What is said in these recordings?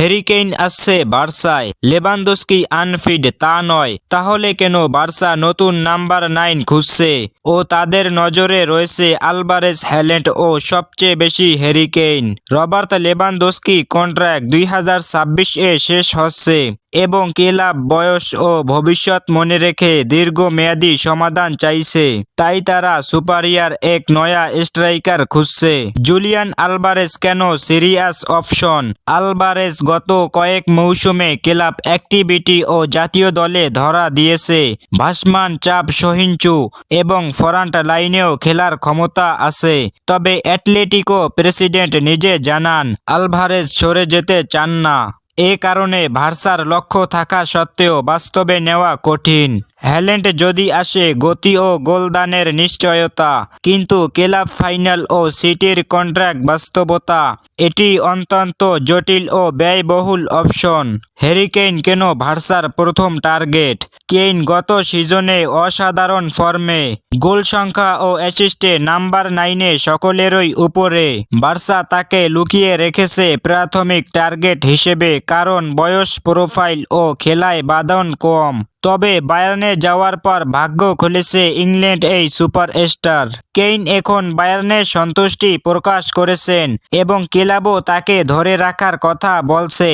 হেরিকেইন আসছে বার্সায়। লেবান্দোস্কি আনফিড তা নয়। তাহলে কেন বার্সা নতুন নাম্বার নাইন খুঁজছে? ও তাদের নজরে রয়েছে আলবারেস হ্যালেন্ট ও সবচেয়ে বেশি হেরিকেইন। রবার্ট লেবান্দোস্কি কন্ট্রাক্ট দুই হাজার ছাব্বিশ এ শেষ হচ্ছে। এবং ক্লাব বয়স ও ভবিষ্যৎ মনে রেখে দীর্ঘমেয়াদী সমাধান চাইছে। তাই তারা সুপারিয়ার এক নয়া স্ট্রাইকার খুঁজছে। জুলিয়ান আলবারেজ কেন সিরিয়াস অপশন? আলবারেজ গত কয়েক মৌসুমে ক্লাব অ্যাক্টিভিটি ও জাতীয় দলে ধরা দিয়েছে। ভাসমান চাপ সহিঞ্চু এবং ফরান্ট লাইনেও খেলার ক্ষমতা আছে। তবে অ্যাটলেটিকো প্রেসিডেন্ট নিজে জানান আলভারেজ সরে যেতে চান না। এ কারণে ভার্সার লক্ষ্য থাকা সত্ত্বেও বাস্তবে নেওয়া কঠিন। হ্যালেন্ড যদি আসে, গতি ও গোলদানের নিশ্চয়তা। কিন্তু ক্লাব ফাইনাল ও সিটির কন্ট্রাক্ট বাস্তবতা, এটি অত্যন্ত জটিল ও ব্যয়বহুল অপশন। হ্যারিকেইন কেন ভার্সার প্রথম টার্গেট? কেইন গত সিজনে অসাধারণ ফর্মে, গোল সংখ্যা ও অ্যাসিস্টে নাম্বার নাইনে সকলেরই উপরে। বার্সা তাকে লুকিয়ে রেখেছে প্রাথমিক টার্গেট হিসেবে, কারণ বয়স, প্রোফাইল ও খেলায় বাদন কম। তবে বায়ার্নে যাওয়ার পর ভাগ্য খুলেছে ইংল্যান্ড এই সুপারস্টার। কেইন এখন বায়ার্নে সন্তুষ্টি প্রকাশ করেছেন এবং ক্লাবও তাকে ধরে রাখার কথা বলছে।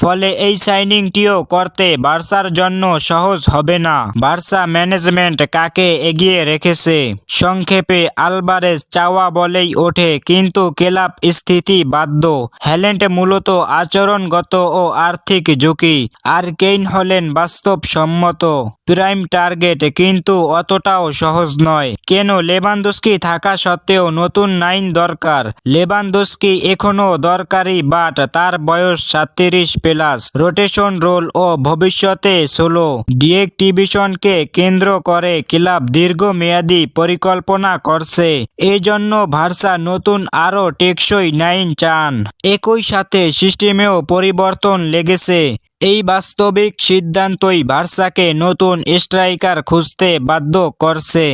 ফলে এই সাইনিংটিও করতে বার্সার জন্য সহজ হবে না। বার্সা ম্যানেজমেন্ট কাকে এগিয়ে রেখেছে? সংক্ষেপে আলবারেজ চাওয়া বলেই ওঠে, কিন্তু ক্লাব স্থিতি বাধ্য। হ্যালেন্ড মূলত আচরণগত ও আর্থিক ঝুঁকি, আর কেইন হলেন বাস্তব বাস্তবসম্মত। প্রাইম টার্গেট কিন্তু অতটাও সহজ নয়। কেন লেবানদস্কি থাকা সত্ত্বেও নতুন নাইন দরকার। লেবানদস্কি এখনও দরকারি, বাট তার বয়স সাতত্রিশ প্লাস। রোটেশন রোল ও ভবিষ্যতে ষোলো ডিএকটিভিশনকে কেন্দ্র করে ক্লাব দীর্ঘমেয়াদী পরিকল্পনা করছে। এই জন্য ভার্সা নতুন আরও টেকসই নাইন চান। একই সাথে সিস্টেমেও পরিবর্তন লেগেছে। এই বাস্তবিক সিদ্ধান্তই বার্সাকে নতুন স্ট্রাইকার খুঁজতে বাধ্য করছে।